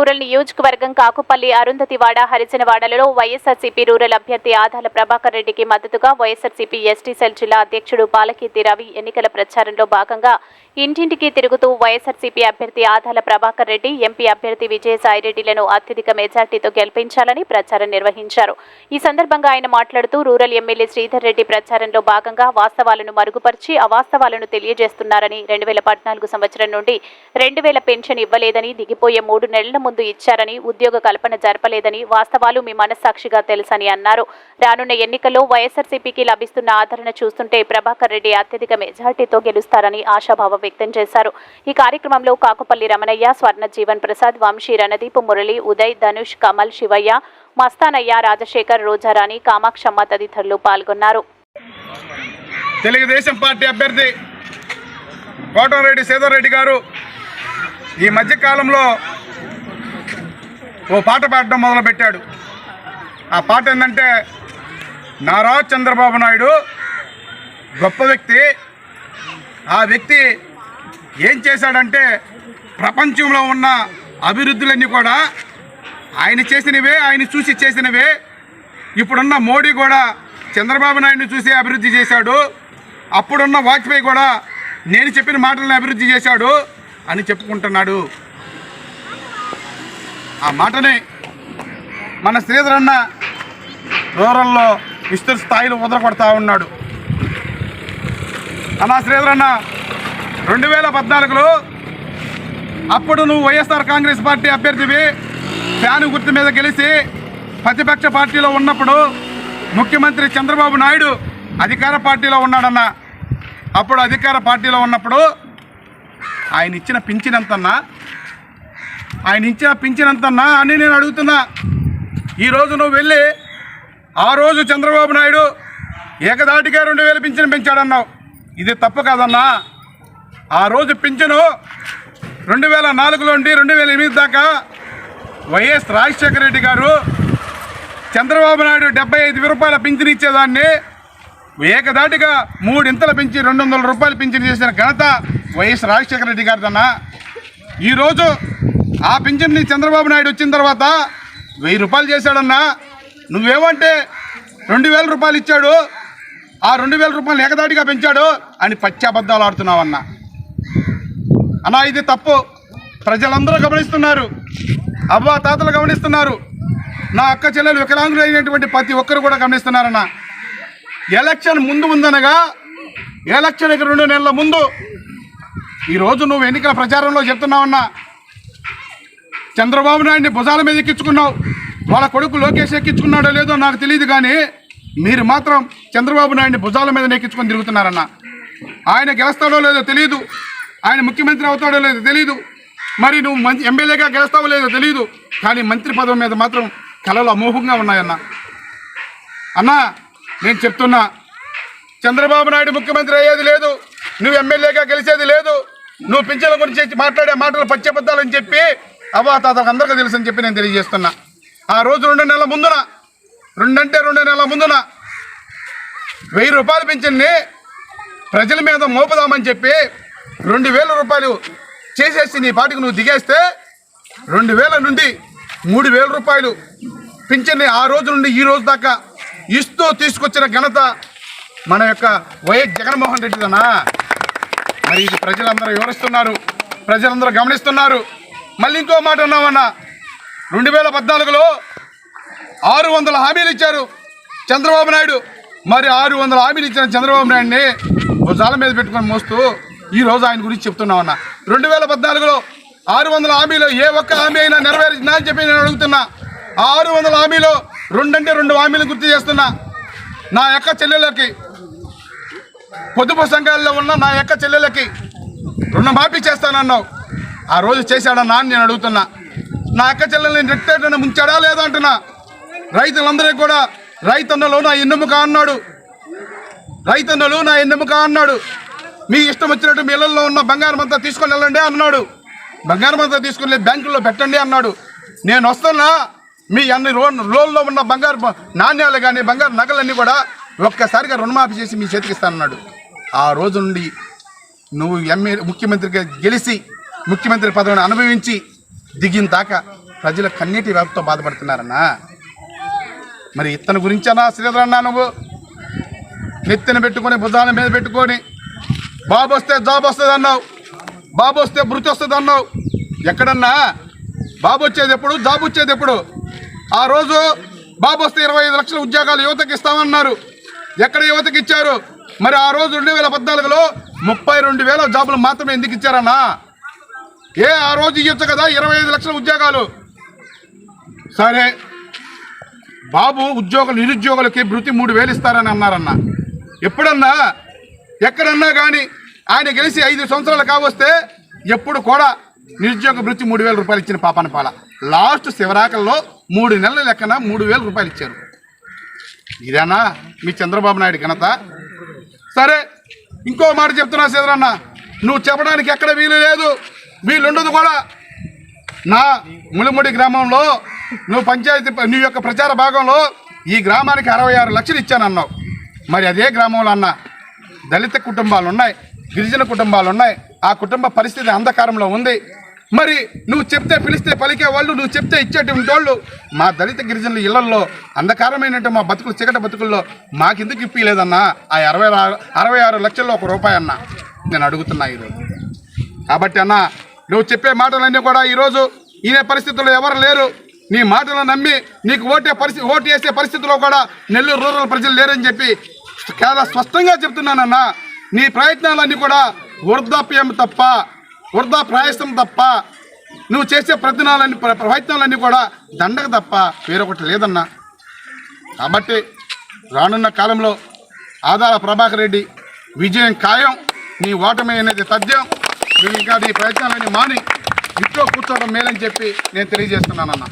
Rural నియోజకవర్గం కాకుపల్లి అరుంధతివాడ హరిజనవాడలలో YSRCP rural అభ్యర్థి ఆదాల ప్రభాకర్ రెడ్డికి మద్దతుగా వైఎస్ఆర్సీపీ ఎస్టీ సెల్ జిల్లా అధ్యక్షుడు పాలకీర్తి రవి ఎన్నికల ప్రచారంలో భాగంగా ఇంటింటికి తిరుగుతూ వైఎస్ఆర్సీపీ అభ్యర్థి ఆదాల ప్రభాకర్ రెడ్డి ఎంపీ అభ్యర్థి విజయసాయిరెడ్డిలను అత్యధిక మెజార్టీతో గెలిపించాలని ప్రచారం నిర్వహించారు. ఈ సందర్భంగా ఆయన మాట్లాడుతూ రూరల్ ఎమ్మెల్యే శ్రీధర్ రెడ్డి ప్రచారంలో భాగంగా వాస్తవాలను మరుగుపరిచి అవాస్తవాలను తెలియజేస్తున్నారని రెండు వేల పద్నాలుగు సంవత్సరం నుండి రెండు వేల పెన్షన్ ఇవ్వలేదని దిగిపోయే మూడు నెలల ముందు ఇచ్చారని ఉద్యోగ కల్పన జరపలేదని వాస్తవాలు మీ మనస్సాక్షిగా తెలుసని అన్నారు. రానున్న ఎన్నికల్లో వైఎస్ఆర్సీపీకి లభిస్తున్న ఆదరణ చూస్తుంటే ప్రభాకర్ రెడ్డి అత్యధిక మెజార్టీతో గెలుస్తారని ఆశాభావం వ్యక్తం చేశారు. ఈ కార్యక్రమంలో కాకుపల్లి రమణయ్య స్వర్ణ జీవన్ ప్రసాద్ వంశీ రణదీప్ మురళి ఉదయ్ ధనుష్ కమల్ శివయ్య మస్తానయ్య రాజశేఖర్ రోజారాణి కామాక్షమ్మ తదితరులు పాల్గొన్నారు. తెలుగుదేశం పార్టీ అభ్యర్థి కోటంరెడ్డి సీతారెడ్డి గారు ఈ మధ్యకాలంలో పాట పాడడం మొదలుపెట్టాడు. ఆ పాట ఏంటంటే నారా చంద్రబాబు నాయుడు గొప్ప వ్యక్తి. ఆ వ్యక్తి ఏం చేశాడంటే ప్రపంచంలో ఉన్న అభివృద్ధులన్నీ కూడా ఆయన చేసినవే ఆయన చూసి చేసినవే. ఇప్పుడున్న మోడీ కూడా చంద్రబాబు నాయుడిని చూసి అభివృద్ధి చేశాడు. అప్పుడున్న వాజ్పేయి కూడా నేను చెప్పిన మాటలను అభివృద్ధి చేశాడు అని చెప్పుకుంటున్నాడు. ఆ మాటని మన శ్రీధర్ అన్న రూరల్లో విస్తృత స్థాయిలో వదలకొడతా ఉన్నాడు. అలా శ్రీధర్ అన్న రెండు వేల పద్నాలుగులో అప్పుడు నువ్వు వైఎస్ఆర్ కాంగ్రెస్ పార్టీ అభ్యర్థివి. ఫ్యాను గుర్తు మీద గెలిచి ప్రతిపక్ష పార్టీలో ఉన్నప్పుడు ముఖ్యమంత్రి చంద్రబాబు నాయుడు అధికార పార్టీలో ఉన్నాడన్న. అప్పుడు అధికార పార్టీలో ఉన్నప్పుడు ఆయన ఇచ్చిన పింఛన్ ఎంతన్నా ఆయన ఇచ్చిన పింఛనంతన్నా అని నేను అడుగుతున్నా. ఈరోజు నువ్వు వెళ్ళి ఆ రోజు చంద్రబాబు నాయుడు ఏకదాటిగా రెండు వేలు పింఛను పెంచాడన్నావు. ఇది తప్పు కాదన్నా. ఆ రోజు పింఛను రెండు వేల నాలుగులో నుండి రెండు వేల ఎనిమిది దాకా వైఎస్ రాజశేఖర రెడ్డి గారు చంద్రబాబు నాయుడు డెబ్బై ఐదు రూపాయల పింఛను ఇచ్చేదాన్ని. ఏకదాటిగా మూడింతలు పెంచి రెండు వందల రూపాయలు పింఛను చేసిన ఘనత వైఎస్ రాజశేఖర రెడ్డి గారిదన్నా. ఈరోజు ఆ పింఛన్ని చంద్రబాబు నాయుడు వచ్చిన తర్వాత వెయ్యి రూపాయలు చేశాడన్నా. నువ్వేమంటే రెండు వేల రూపాయలు ఇచ్చాడు. ఆ రెండు వేల రూపాయలు ఏకదాటిగా పెంచాడు అని పచ్చాబద్ధాలు ఆడుతున్నావన్నా. అన్నా ఇది తప్పు. ప్రజలందరూ గమనిస్తున్నారు. అవ్వ తాతలు గమనిస్తున్నారు. నా అక్క చెల్లెలు వికలాంగులు అయినటువంటి ప్రతి ఒక్కరు కూడా గమనిస్తున్నారన్న. ఎలక్షన్ ముందు ఉందనగా ఎలక్షన్కి రెండు నెలల ముందు. ఈరోజు నువ్వు ఎన్నికల ప్రచారంలో చెప్తున్నావన్నా. చంద్రబాబు నాయుడిని భుజాల మీద ఎక్కించుకున్నావు. వాళ్ళ కొడుకు లోకేష్ ఎక్కించుకున్నాడో లేదో నాకు తెలియదు కానీ మీరు మాత్రం చంద్రబాబు నాయుడిని భుజాల మీద ఎక్కించుకొని తిరుగుతున్నారన్న. ఆయన గెలుస్తాడో లేదో తెలియదు ఆయన ముఖ్యమంత్రి అవుతాడో లేదో తెలియదు మరి నువ్వు మంచి ఎమ్మెల్యేగా గెలుస్తావో లేదో తెలియదు కానీ మంత్రి పదవి మీద మాత్రం కళలు అమోఘంగా ఉన్నాయన్న. అన్నా నేను చెప్తున్నా చంద్రబాబు నాయుడు ముఖ్యమంత్రి అయ్యేది లేదు. నువ్వు ఎమ్మెల్యేగా గెలిచేది లేదు. నువ్వు పింఛన్ల గురించి మాట్లాడే మాటలు పచ్చబద్దాలని చెప్పి అవ్వాతాతలకు అందరికీ తెలుసు అని చెప్పి నేను తెలియజేస్తున్నా. ఆ రోజు రెండు నెలల ముందున రెండంటే రెండు నెలల ముందున వెయ్యి రూపాయలు పెంచింది ప్రజల మీద మోపుదామని చెప్పి రెండు వేల రూపాయలు చేసేసి నీ పాటికి నువ్వు దిగేస్తే రెండు వేల నుండి మూడు వేల రూపాయలు పింఛన్ని ఆ రోజు నుండి ఈ రోజు దాకా ఇస్తూ తీసుకొచ్చిన ఘనత మన యొక్క వైఎస్ జగన్మోహన్ రెడ్డిదనా మరి ఇది ప్రజలందరూ వివరిస్తున్నారు ప్రజలందరూ గమనిస్తున్నారు. మళ్ళీ ఇంకో మాట ఉన్నామన్నా రెండు వేల పద్నాలుగులో ఆరు వందల హామీలు ఇచ్చారు చంద్రబాబు నాయుడు. మరి ఆరు వందల హామీలు ఇచ్చిన చంద్రబాబు నాయుడిని భుజాల మీద పెట్టుకొని మోస్తూ ఈ రోజు ఆయన గురించి చెప్తున్నామన్నా. రెండు వేల పద్నాలుగులో ఆరు వందల హామీలో ఏ ఒక్క హామీ అయినా నెరవేర్చినా అని చెప్పి నేను అడుగుతున్నా. ఆ ఆరు వందల హామీలో రెండంటే రెండు హామీలు గుర్తు చేస్తున్నా. నా యొక్క చెల్లెలకి పొదుపు సంఘాల్లో ఉన్న నా యొక్క చెల్లెలకి రుణమాఫీ చేస్తానన్నావు. ఆ రోజు చేశాడన్నా అని నేను అడుగుతున్నా. నా అక్క చెల్లెల్ని నెట్టేటని ముంచాడా లేదా అంటున్నా. రైతులందరికీ కూడా రైతన్నలు నా ఎన్నెముక అన్నాడు. రైతన్నలు నా ఎన్నెముక అన్నాడు. మీ ఇష్టం వచ్చినట్టు మీ ఇళ్ళలో ఉన్న బంగారం అంతా తీసుకొని వెళ్ళండి అన్నాడు. బంగారం అంతా తీసుకొని బ్యాంకుల్లో పెట్టండి అన్నాడు. నేను వస్తున్నా మీ అన్ని రో లోన్లో ఉన్న బంగారు నాణ్యాలు కానీ బంగారు నగలన్నీ కూడా ఒక్కసారిగా రుణమాఫీ చేసి మీ చేతికి ఇస్తానన్నాడు. ఆ రోజు నుండి నువ్వు ఎంఏ ముఖ్యమంత్రిగా గెలిచి ముఖ్యమంత్రి పదవిని అనుభవించి దిగిన దాకా ప్రజల కన్నీటి వ్యాప్తితో బాధపడుతున్నారన్నా. మరి ఇతని గురించేనా శ్రీధర్ అన్నా నువ్వు? నెత్తిన పెట్టుకొని భుజాల మీద పెట్టుకొని బాబు వస్తే జాబ్ వస్తుంది అన్నావు బాబు వస్తే భృతి వస్తుంది అన్నావు ఎక్కడన్నా? బాబు వచ్చేది ఎప్పుడు? జాబ్ వచ్చేది ఎప్పుడు? ఆ రోజు బాబు వస్తే ఇరవై ఐదు లక్షల ఉద్యోగాలు యువతకి ఇస్తామన్నారు. ఎక్కడ యువతకి ఇచ్చారు? మరి ఆ రోజు రెండు వేల పద్నాలుగులో ముప్పై రెండు వేల జాబులు మాత్రమే ఎందుకు ఇచ్చారన్నా? ఏ ఆ రోజు ఇవ్వచ్చు కదా? ఇరవై ఐదు లక్షల ఉద్యోగాలు. సరే. బాబు ఉద్యోగులు నిరుద్యోగులకి భృతి మూడు వేలు ఇస్తారని అన్నారన్న. ఎప్పుడన్నా? ఎక్కడన్నా కానీ ఆయన గెలిచి ఐదు సంవత్సరాలు కావస్తే ఎప్పుడు కూడా నిరుద్యోగ భృతి మూడు వేల రూపాయలు ఇచ్చిన పాపాన పాల. లాస్ట్ శివరాకల్లో మూడు నెలల లెక్కన మూడు వేల రూపాయలు ఇచ్చారు. ఇదేనా? మీ చంద్రబాబు నాయుడు ఘనత. సరే. ఇంకో మాట చెప్తున్నా సీదరన్న. నువ్వు చెప్పడానికి ఎక్కడ వీలు లేదు. వీళ్ళుండదు కూడా. నా ములిముడి గ్రామంలో నువ్వు పంచాయతీ నీ యొక్క ప్రచార భాగంలో ఈ గ్రామానికి అరవై ఆరు లక్షలు ఇచ్చానన్నావు. మరి అదే గ్రామంలో అన్న దళిత కుటుంబాలు ఉన్నాయి గిరిజన కుటుంబాలు ఉన్నాయి ఆ కుటుంబ పరిస్థితి అంధకారంలో ఉంది. మరి నువ్వు చెప్తే పిలిస్తే పలికే వాళ్ళు నువ్వు చెప్తే ఇచ్చేటువంటి వాళ్ళు మా దళిత గిరిజనుల ఇళ్ళలో అంధకారమైనట్టు మా బతుకులు చీకట బతుకుల్లో మాకెందుకు ఇప్పిలేదన్నా ఆ అరవై ఆరు అరవై ఆరు లక్షల్లో ఒక రూపాయి అన్న నేను అడుగుతున్నా ఈరోజు. కాబట్టి అన్న నువ్వు చెప్పే మాటలన్నీ కూడా ఈరోజు ఈయన పరిస్థితుల్లో ఎవరు లేరు. నీ మాటలు నమ్మి నీకు ఓటే పరిస్థితి ఓటు వేసే పరిస్థితిలో కూడా నెల్లూరు రూరల్ ప్రజలు లేరని చెప్పి చాలా స్పష్టంగా చెప్తున్నానన్నా. నీ ప్రయత్నాలన్నీ కూడా వృద్ధాప్యం తప్ప వృద్ధా ప్రయాసం తప్ప నువ్వు చేసే ప్రయత్నాలన్నీ ప్రయత్నాలన్నీ కూడా దండగ తప్ప వేరొకటి లేదన్నా. కాబట్టి రానున్న కాలంలో ఆదాల ప్రభాకర్ రెడ్డి విజయం ఖాయం. నీ ఓటమి అనేది తథ్యం. మీరు ఇంకా నీ ప్రయత్నాలన్నీ మాని ఇంట్లో కూర్చోవడం మేలని చెప్పి నేను తెలియజేస్తున్నానన్నా.